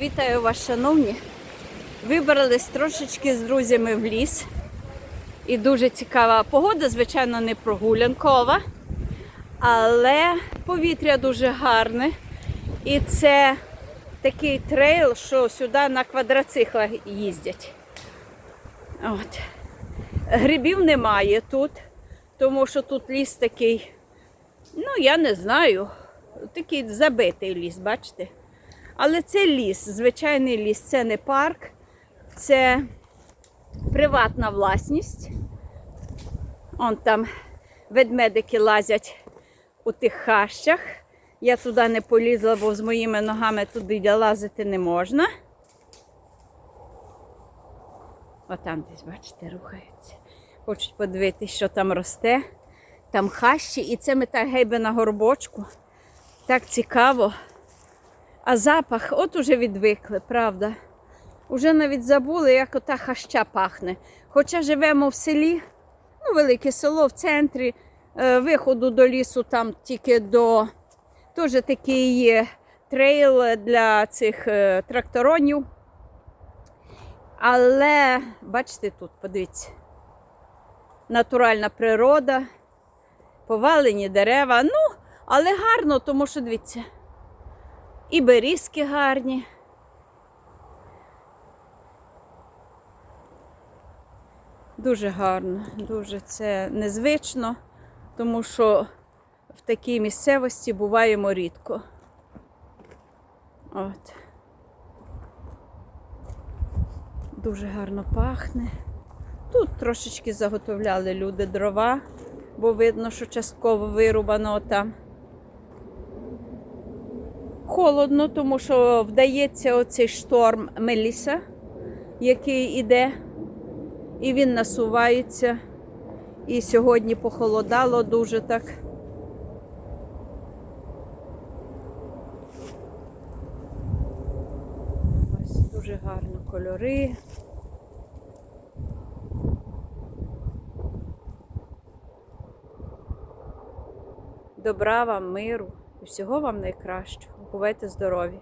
Вітаю вас, шановні. Вибрались трошечки з друзями в ліс. І дуже цікава погода, звичайно, не прогулянкова, але повітря дуже гарне. І це такий трейл, що сюди на квадроциклах їздять. От. Грибів немає тут, тому що тут ліс такий, ну я не знаю, такий забитий ліс, бачите? Але це ліс, звичайний ліс, це не парк, це приватна власність. Он там ведмедики лазять у тих хащах. Я туди не полізла, бо з моїми ногами туди лазити не можна. Отам десь, бачите, рухаються. Хочуть подивитися, що там росте. Там хащі, і це ми так гейби на горбочку. Так цікаво. А запах, от уже відвикли, правда. Уже навіть забули, як ота хаща пахне. Хоча живемо в селі, ну, велике село в центрі, е, виходу до лісу там тільки до теж такий є трейл для цих е, тракторонів. Але бачите тут, подивіться, натуральна природа, повалені дерева. Ну, але гарно, тому що дивіться. І берізки гарні. Дуже гарно, дуже це незвично, тому що в такій місцевості буваємо рідко. От. Дуже гарно пахне. Тут трошечки заготовляли люди дрова, бо видно, що частково вирубано там холодно, тому що вдається оцей шторм Меліса, який іде, і він насувається. І сьогодні похолодало дуже так. Ось дуже гарно кольори. Добра вам, миру і всього вам найкращого. Бувайте здорові!